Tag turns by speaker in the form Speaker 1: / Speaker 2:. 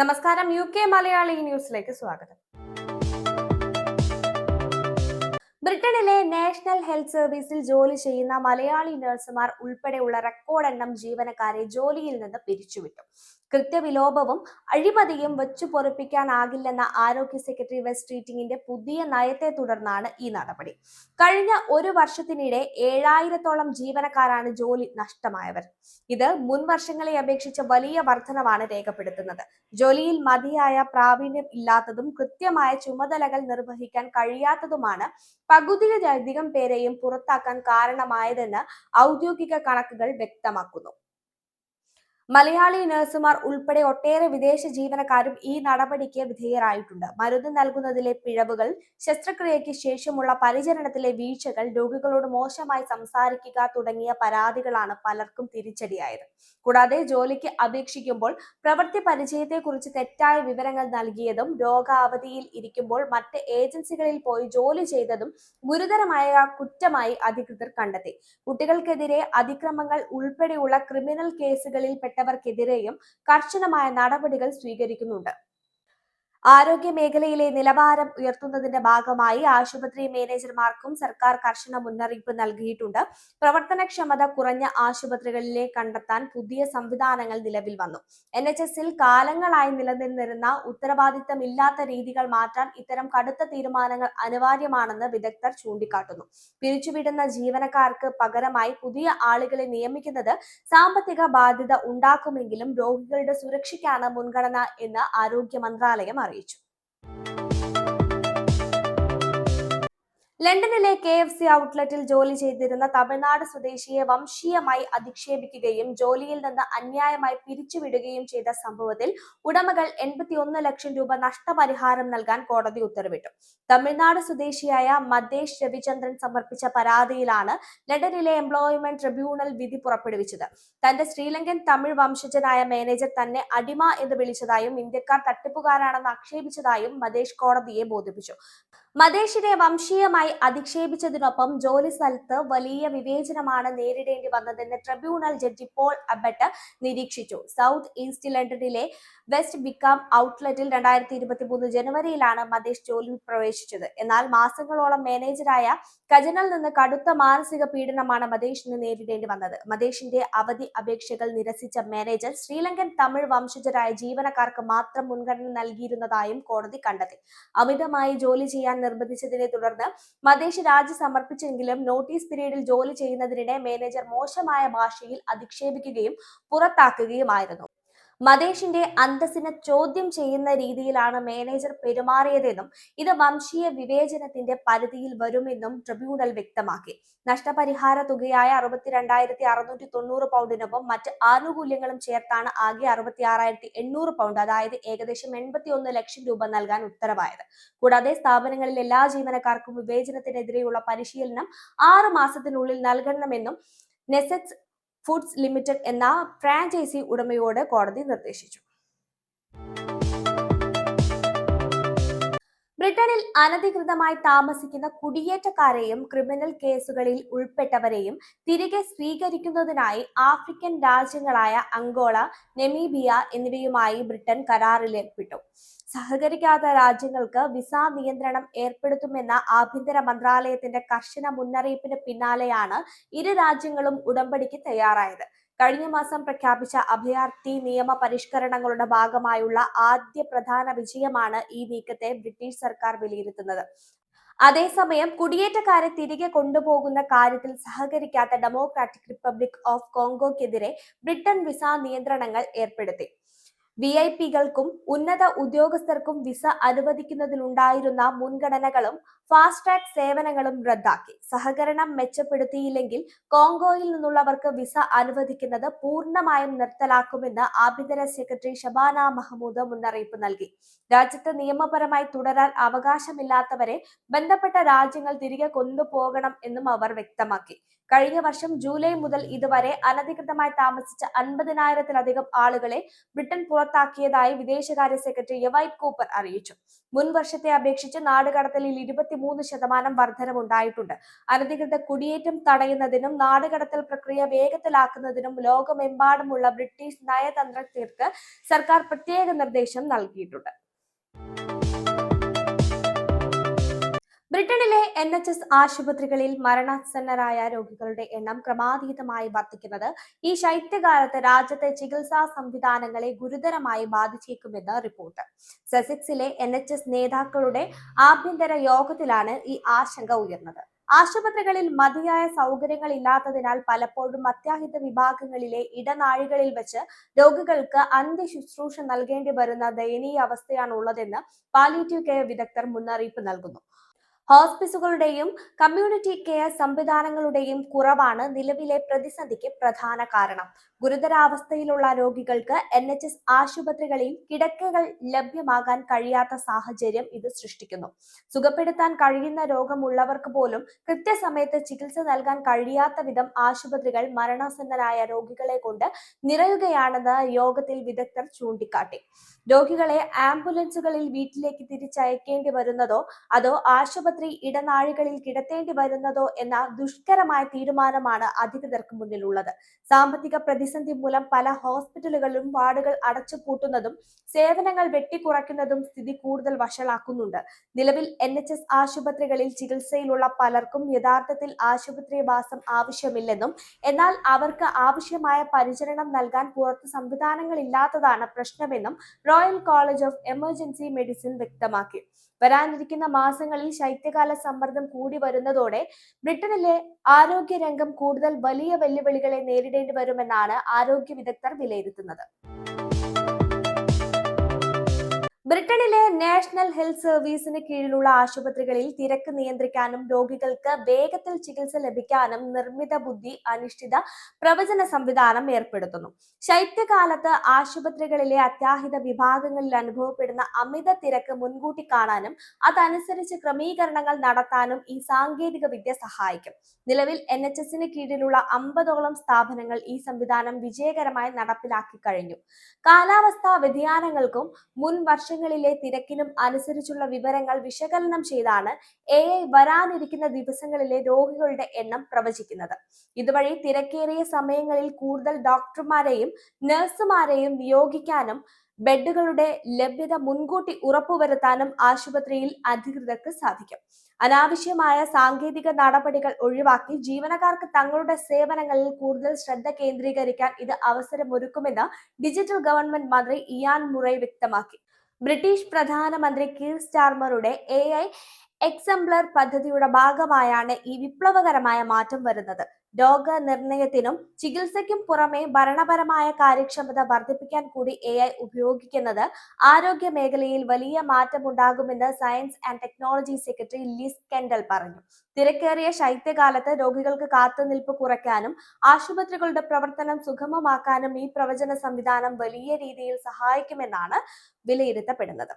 Speaker 1: നമസ്കാരം U K Malayali ന്യൂസിലേക്ക് സ്വാഗതം. ബ്രിട്ടനിലെ നാഷണൽ ഹെൽത്ത് സർവീസിൽ ജോലി ചെയ്യുന്ന മലയാളി നഴ്സുമാർ ഉൾപ്പെടെയുള്ള റെക്കോർഡ് എണ്ണം ജീവനക്കാരെ ജോലിയിൽ നിന്ന് പിരിച്ചുവിട്ടു. കൃത്യവിലോപവും അഴിമതിയും വെച്ചു പൊറപ്പിക്കാനാകില്ലെന്ന ആരോഗ്യ സെക്രട്ടറി വെസ്റ്റ് ട്രീറ്റിംഗിന്റെ പുതിയ നയത്തെ തുടർന്നാണ് ഈ നടപടി. കഴിഞ്ഞ ഒരു വർഷത്തിനിടെ ഏഴായിരത്തോളം ജീവനക്കാരാണ് ജോലി നഷ്ടമായവർ. ഇത് മുൻ വർഷങ്ങളെ അപേക്ഷിച്ച് വലിയ വർധനവാണ് രേഖപ്പെടുത്തുന്നത്. ജോലിയിൽ മതിയായ പ്രാവീണ്യം ഇല്ലാത്തതും കൃത്യമായ ചുമതലകൾ നിർവഹിക്കാൻ കഴിയാത്തതുമാണ് പകുതിയിലധികം പേരെയും പുറത്താക്കാൻ കാരണമായതെന്ന് ഔദ്യോഗിക കണക്കുകൾ വ്യക്തമാക്കുന്നു. മലയാളി നഴ്സുമാർ ഉൾപ്പെടെ ഒട്ടേറെ വിദേശ ജീവനക്കാരും ഈ നടപടിക്ക് വിധേയരായിട്ടുണ്ട്. മരുന്ന് നൽകുന്നതിലെ പിഴവുകൾ ശസ്ത്രക്രിയയ്ക്ക് ശേഷമുള്ള പരിചരണത്തിലെ വീഴ്ചകൾ രോഗികളോട് മോശമായി സംസാരിക്കുക തുടങ്ങിയ പരാതികളാണ് പലർക്കും തിരിച്ചടിയായത്. കൂടാതെ ജോലിക്ക് അപേക്ഷിക്കുമ്പോൾ പ്രവൃത്തി പരിചയത്തെക്കുറിച്ച് തെറ്റായ വിവരങ്ങൾ നൽകിയതും രോഗാവധിയിൽ ഇരിക്കുമ്പോൾ മറ്റ് ഏജൻസികളിൽ പോയി ജോലി ചെയ്തതും ഗുരുതരമായ കുറ്റമായി അധികൃതർ കണ്ടെത്തി. കുട്ടികൾക്കെതിരെ അതിക്രമങ്ങൾ ഉൾപ്പെടെയുള്ള ക്രിമിനൽ കേസുകളിൽ പെട്ടവർക്കെതിരെയും കർശനമായ നടപടികൾ സ്വീകരിക്കുന്നുണ്ട് ആരോഗ്യ മേഖലയിലെ നിലവാരം ഉയർത്തുന്നതിന്റെ ഭാഗമായി ആശുപത്രി മാനേജർമാർക്കും സർക്കാർ കർശന മുന്നറിയിപ്പ് നൽകിയിട്ടുണ്ട്. പ്രവർത്തനക്ഷമത കുറഞ്ഞ ആശുപത്രികളിലെ കണ്ടെത്താൻ പുതിയ സംവിധാനങ്ങൾ നിലവിൽ വന്നു. എൻ എച്ച് എസിൽ കാലങ്ങളായി നിലനിന്നിരുന്ന ഉത്തരവാദിത്തമില്ലാത്ത രീതികൾ മാറ്റാൻ ഇത്തരം കടുത്ത തീരുമാനങ്ങൾ അനിവാര്യമാണെന്ന് വിദഗ്ധർ ചൂണ്ടിക്കാട്ടുന്നു. പിരിച്ചുവിടുന്ന ജീവനക്കാർക്ക് പകരമായി പുതിയ ആളുകളെ നിയമിക്കുന്നത് സാമ്പത്തിക ബാധ്യത ഉണ്ടാക്കുമെങ്കിലും രോഗികളുടെ സുരക്ഷയ്ക്കാണ് മുൻഗണന എന്ന് ആരോഗ്യ മന്ത്രാലയം അറിയിച്ചു ലണ്ടനിലെ കെ എഫ് സി ഔട്ട്ലെറ്റിൽ ജോലി ചെയ്തിരുന്ന തമിഴ്നാട് സ്വദേശിയെ വംശീയമായി അധിക്ഷേപിക്കുകയും ജോലിയിൽ നിന്ന് അന്യായമായി പിരിച്ചുവിടുകയും ചെയ്ത സംഭവത്തിൽ ഉടമകൾ എൺപത്തിയൊന്ന് ലക്ഷം രൂപ നഷ്ടപരിഹാരം നൽകാൻ കോടതി ഉത്തരവിട്ടു. തമിഴ്നാട് സ്വദേശിയായ മദ്ദേഷ് രവിചന്ദ്രൻ സമർപ്പിച്ച പരാതിയിലാണ് ലണ്ടനിലെ എംപ്ലോയ്മെന്റ് ട്രിബ്യൂണൽ വിധി പുറപ്പെടുവിച്ചത്. തന്റെ ശ്രീലങ്കൻ തമിഴ് വംശജനായ മാനേജർ തന്നെ അടിമ എന്ന് വിളിച്ചതായും ഇന്ത്യക്കാർ തട്ടിപ്പുകാരാണെന്ന് ആക്ഷേപിച്ചതായും മദേഷ് കോടതിയെ ബോധിപ്പിച്ചു. മദേശിനെ വംശീയമായി അധിക്ഷേപിച്ചതിനൊപ്പം ജോലി സ്ഥലത്ത് വലിയ വിവേചനമാണ് നേരിടേണ്ടി വന്നതെന്ന് ട്രിബ്യൂണൽ ജഡ്ജി പോൾ അബട്ട് നിരീക്ഷിച്ചു. സൗത്ത് ഈസ്റ്റ് ലണ്ടനിലെ വെസ്റ്റ് ബിക്കാം ഔട്ട്ലെറ്റിൽ രണ്ടായിരത്തി ഇരുപത്തി മൂന്ന് ജനുവരിയിലാണ് മതേഷ് ജോലിയിൽ പ്രവേശിച്ചത്. എന്നാൽ മാസങ്ങളോളം മാനേജറായ കജനിൽ നിന്ന് കടുത്ത മാനസിക പീഡനമാണ് മതേഷിന് നേരിടേണ്ടി വന്നത്. മതേഷിന്റെ അവധി അപേക്ഷകൾ നിരസിച്ച മാനേജർ ശ്രീലങ്കൻ തമിഴ് വംശജരായ ജീവനക്കാർക്ക് മാത്രം മുൻഗണന നൽകിയിരുന്നതായും കോടതി കണ്ടെത്തി. അമിതമായി ജോലി ചെയ്യാൻ നിർബന്ധിച്ചതിനെ തുടർന്ന് മതേഷ് രാജി സമർപ്പിച്ചെങ്കിലും നോട്ടീസ് പീരീഡിൽ ജോലി ചെയ്യുന്നതിനിടെ മാനേജർ മോശമായ ഭാഷയിൽ അധിക്ഷേപിക്കുകയും പുറത്താക്കുകയുമായിരുന്നു. മദേശിന്റെ അന്തസ്സിനെ ചോദ്യം ചെയ്യുന്ന രീതിയിലാണ് മാനേജർ പെരുമാറിയതെന്നും ഇത് വംശീയ വിവേചനത്തിന്റെ പരിധിയിൽ വരുമെന്നും ട്രിബ്യൂണൽ വ്യക്തമാക്കി. നഷ്ടപരിഹാര തുകയായ അറുപത്തിരണ്ടായിരത്തി അറുന്നൂറ്റി തൊണ്ണൂറ് പൗണ്ടിനൊപ്പം മറ്റ് ആനുകൂല്യങ്ങളും ചേർത്താണ് ആകെ അറുപത്തി ആറായിരത്തി എണ്ണൂറ് പൗണ്ട് അതായത് ഏകദേശം എൺപത്തി ഒന്ന് ലക്ഷം രൂപ നൽകാൻ ഉത്തരവായത്. കൂടാതെ സ്ഥാപനങ്ങളിൽ എല്ലാ ജീവനക്കാർക്കും വിവേചനത്തിനെതിരെയുള്ള പരിശീലനം ആറ് മാസത്തിനുള്ളിൽ നൽകണമെന്നും നെസെക്സ് ഫുഡ്സ് ലിമിറ്റഡ് എന്ന ഫ്രാഞ്ചൈസി ഉടമയോട് കോടതി നിർദ്ദേശിച്ചു. ബ്രിട്ടനിൽ അനധികൃതമായി താമസിക്കുന്ന കുടിയേറ്റക്കാരെയും ക്രിമിനൽ കേസുകളിൽ ഉൾപ്പെട്ടവരെയും തിരികെ സ്വീകരിക്കുന്നതിനായി ആഫ്രിക്കൻ രാജ്യങ്ങളായ അങ്കോള നെമീബിയ എന്നിവയുമായി ബ്രിട്ടൻ കരാറിലേർപ്പെട്ടു. സഹകരിക്കാത്ത രാജ്യങ്ങൾക്ക് വിസ നിയന്ത്രണം ഏർപ്പെടുത്തുമെന്ന ആഭ്യന്തര മന്ത്രാലയത്തിന്റെ കർശന മുന്നറിയിപ്പിന് പിന്നാലെയാണ് ഇരു രാജ്യങ്ങളും ഉടമ്പടിക്ക് തയ്യാറായത്. കഴിഞ്ഞ മാസം പ്രഖ്യാപിച്ച അഭയാർത്ഥി നിയമ പരിഷ്കരണങ്ങളുടെ ഭാഗമായുള്ള ആദ്യ പ്രധാന വിജയമാണ് ഈ നീക്കത്തെ ബ്രിട്ടീഷ് സർക്കാർ വിലയിരുത്തുന്നത്. അതേസമയം കുടിയേറ്റക്കാരെ തിരികെ കൊണ്ടുപോകുന്ന കാര്യത്തിൽ സഹകരിക്കാത്ത ഡെമോക്രാറ്റിക് റിപ്പബ്ലിക് ഓഫ് കോങ്കോക്കെതിരെ ബ്രിട്ടൻ വിസ നിയന്ത്രണങ്ങൾ ഏർപ്പെടുത്തി. വി ഐ പികൾക്കും ഉന്നത ഉദ്യോഗസ്ഥർക്കും വിസ അനുവദിക്കുന്നതിലുണ്ടായിരുന്ന മുൻഗണനകളും ഫാസ്റ്റ് ട്രാക്ക് സേവനങ്ങളും റദ്ദാക്കി. സഹകരണം മെച്ചപ്പെടുത്തിയില്ലെങ്കിൽ കോങ്കോയിൽ നിന്നുള്ളവർക്ക് വിസ അനുവദിക്കുന്നത് പൂർണമായും നിർത്തലാക്കുമെന്ന് ആഭ്യന്തര സെക്രട്ടറി ഷബാന മഹ്മൂദ് മുന്നറിയിപ്പ് നൽകി. രാജ്യത്ത് നിയമപരമായി തുടരാൻ അവകാശമില്ലാത്തവരെ ബന്ധപ്പെട്ട രാജ്യങ്ങൾ തിരികെ കൊണ്ടുപോകണം എന്നും അവർ വ്യക്തമാക്കി. കഴിഞ്ഞ വർഷം ജൂലൈ മുതൽ ഇതുവരെ അനധികൃതമായി താമസിച്ച അൻപതിനായിരത്തിലധികം ആളുകളെ ബ്രിട്ടൻ പുറത്താക്കിയതായി വിദേശകാര്യ സെക്രട്ടറി യവൈറ്റ് കൂപ്പർ അറിയിച്ചു. മുൻ വർഷത്തെ അപേക്ഷിച്ച് നാടുകടത്തലിൽ ഇരുപത്തി മൂന്ന് ശതമാനം വർധനമുണ്ടായിട്ടുണ്ട്. അനധികൃത കുടിയേറ്റം തടയുന്നതിനും നാടുകടത്തൽ പ്രക്രിയ വേഗത്തിലാക്കുന്നതിനും ലോകമെമ്പാടുമുള്ള ബ്രിട്ടീഷ് നയതന്ത്രജ്ഞർക്ക് സർക്കാർ പ്രത്യേക നിർദ്ദേശം നൽകിയിട്ടുണ്ട്. ബ്രിട്ടനിലെ എൻ എച്ച് എസ് ആശുപത്രികളിൽ മരണാസന്നരായ രോഗികളുടെ എണ്ണം ക്രമാതീതമായി വർദ്ധിക്കുന്നത് ഈ ശൈത്യകാലത്ത് രാജ്യത്തെ ചികിത്സാ സംവിധാനങ്ങളെ ഗുരുതരമായി ബാധിച്ചേക്കുമെന്ന് റിപ്പോർട്ട്. സെസിക്സിലെ എൻ എച്ച് എസ് നേതാക്കളുടെ ആഭ്യന്തര യോഗത്തിലാണ് ഈ ആശങ്ക ഉയർന്നത്. ആശുപത്രികളിൽ മതിയായ സൗകര്യങ്ങൾ ഇല്ലാത്തതിനാൽ പലപ്പോഴും അത്യാഹിത വിഭാഗങ്ങളിലെ ഇടനാഴികളിൽ വെച്ച് രോഗികൾക്ക് അന്ത്യശുശ്രൂഷ നൽകേണ്ടി വരുന്ന ദയനീയ അവസ്ഥയാണുള്ളതെന്ന് പാലിയേറ്റീവ് കെയർ വിദഗ്ധർ മുന്നറിയിപ്പ് നൽകുന്നു. ഹോസ്പിസുകളുടെയും കമ്മ്യൂണിറ്റി കെയർ സംവിധാനങ്ങളുടെയും കുറവാണ് നിലവിലെ പ്രതിസന്ധിക്ക് പ്രധാന കാരണം. ഗുരുതരാവസ്ഥയിലുള്ള രോഗികൾക്ക് എൻ എച്ച് എസ് ആശുപത്രികളിൽ കിടക്കകൾ ലഭ്യമാകാൻ കഴിയാത്ത സാഹചര്യം ഇത് സൃഷ്ടിക്കുന്നു. സുഖപ്പെടുത്താൻ കഴിയുന്ന രോഗമുള്ളവർക്ക് പോലും കൃത്യസമയത്ത് ചികിത്സ നൽകാൻ കഴിയാത്ത വിധം ആശുപത്രികൾ മരണാസന്നരായ രോഗികളെ കൊണ്ട് നിറയുകയാണെന്ന് യോഗത്തിൽ വിദഗ്ധർ ചൂണ്ടിക്കാട്ടി. രോഗികളെ ആംബുലൻസുകളിൽ വീട്ടിലേക്ക് തിരിച്ചയക്കേണ്ടി വരുന്നതോ അതോ ആശുപത്രി ഇടനാഴികളിൽ കിടത്തേണ്ടി വരുന്നതോ എന്ന ദുഷ്കരമായ തീരുമാനമാണ് അധികൃതർക്ക് മുന്നിലുള്ളത്. സാമ്പത്തിക പ്രതിസന്ധി മൂലം പല ഹോസ്പിറ്റലുകളിലും വാർഡുകൾ അടച്ചുപൂട്ടുന്നതും സേവനങ്ങൾ വെട്ടിക്കുറയ്ക്കുന്നതും സ്ഥിതി കൂടുതൽ വഷളാക്കുന്നുണ്ട്. നിലവിൽ എൻ എച്ച് എസ് ആശുപത്രികളിൽ ചികിത്സയിലുള്ള പലർക്കും യഥാർത്ഥത്തിൽ ആശുപത്രി വാസം ആവശ്യമില്ലെന്നും എന്നാൽ അവർക്ക് ആവശ്യമായ പരിചരണം നൽകാൻ പുറത്ത് സംവിധാനങ്ങളില്ലാത്തതാണ് പ്രശ്നമെന്നും Royal College of Emergency Medicine വ്യക്തമാക്കി. വരാനിരിക്കുന്ന മാസങ്ങളിൽ ശൈത്യകാല സമ്മർദ്ദം കൂടി വരുന്നതോടെ ബ്രിട്ടനിലെ ആരോഗ്യരംഗം കൂടുതൽ വലിയ വെല്ലുവിളികളെ നേരിടേണ്ടി വരുമെന്നാണ് ആരോഗ്യ വിദഗ്ധർ വിലയിരുത്തുന്നത്. ബ്രിട്ടനിലെ നാഷണൽ ഹെൽത്ത് സർവീസിന് കീഴിലുള്ള ആശുപത്രികളിൽ തിരക്ക് നിയന്ത്രിക്കാനും രോഗികൾക്ക് വേഗത്തിൽ ചികിത്സ ലഭിക്കാനും നിർമ്മിത ബുദ്ധി അനിഷ്ഠിത പ്രവചന സംവിധാനം ഏർപ്പെടുത്തുന്നു. ശൈത്യകാലത്ത് ആശുപത്രികളിലെ അത്യാഹിത വിഭാഗങ്ങളിൽ അനുഭവപ്പെടുന്ന അമിത തിരക്ക് മുൻകൂട്ടി കാണാനും അതനുസരിച്ച് ക്രമീകരണങ്ങൾ നടത്താനും ഈ സാങ്കേതിക വിദ്യ സഹായിക്കും. നിലവിൽ എൻ എച്ച് എസിന് കീഴിലുള്ള അമ്പതോളം സ്ഥാപനങ്ങൾ ഈ സംവിധാനം വിജയകരമായി നടപ്പിലാക്കി കഴിഞ്ഞു. കാലാവസ്ഥാ വ്യതിയാനങ്ങൾക്കും മുൻ വർഷങ്ങളിലെ തിരക്കിനും അനുസരിച്ചുള്ള വിവരങ്ങൾ വിശകലനം ചെയ്താണ് എ ഐ വരാനിരിക്കുന്ന ദിവസങ്ങളിലെ രോഗികളുടെ എണ്ണം പ്രവചിക്കുന്നത്. ഇതുവഴി തിരക്കേറിയ സമയങ്ങളിൽ കൂടുതൽ ഡോക്ടർമാരെയും നഴ്സുമാരെയും നിയോഗിക്കാനും ബെഡുകളുടെ ലഭ്യത മുൻകൂട്ടി ഉറപ്പുവരുത്താനും ആശുപത്രിയിൽ അധികൃതർക്ക് സാധിക്കും. അനാവശ്യമായ സാങ്കേതിക നടപടികൾ ഒഴിവാക്കി ജീവനക്കാർക്ക് തങ്ങളുടെ സേവനങ്ങളിൽ കൂടുതൽ ശ്രദ്ധ കേന്ദ്രീകരിക്കാൻ ഇത് അവസരമൊരുക്കുമെന്ന് ഡിജിറ്റൽ ഗവൺമെന്റ് മന്ത്രി ഇയാൻ മുറൈ വ്യക്തമാക്കി. ബ്രിട്ടീഷ് പ്രധാനമന്ത്രി കീർ സ്റ്റാർമറുടെ എ ഐ എക്സംബ്ലർ പദ്ധതിയുടെ ഭാഗമായാണ് ഈ വിപ്ലവകരമായ മാറ്റം വരുന്നത്. രോഗനിർണയത്തിനും ചികിത്സയ്ക്കും പുറമെ ഭരണപരമായ കാര്യക്ഷമത വർദ്ധിപ്പിക്കാൻ കൂടി എ ഐ ഉപയോഗിക്കുന്നത് ആരോഗ്യ മേഖലയിൽ വലിയ മാറ്റമുണ്ടാകുമെന്ന് science and technology secretary Liz Kendall പറഞ്ഞു. തിരക്കേറിയ ശൈത്യകാലത്ത് രോഗികൾക്ക് കാത്തുനിൽപ്പ് കുറയ്ക്കാനും ആശുപത്രികളുടെ പ്രവർത്തനം സുഗമമാക്കാനും ഈ പ്രവചന സംവിധാനം വലിയ രീതിയിൽ സഹായിക്കുമെന്നാണ് വിലയിരുത്തപ്പെടുന്നത്.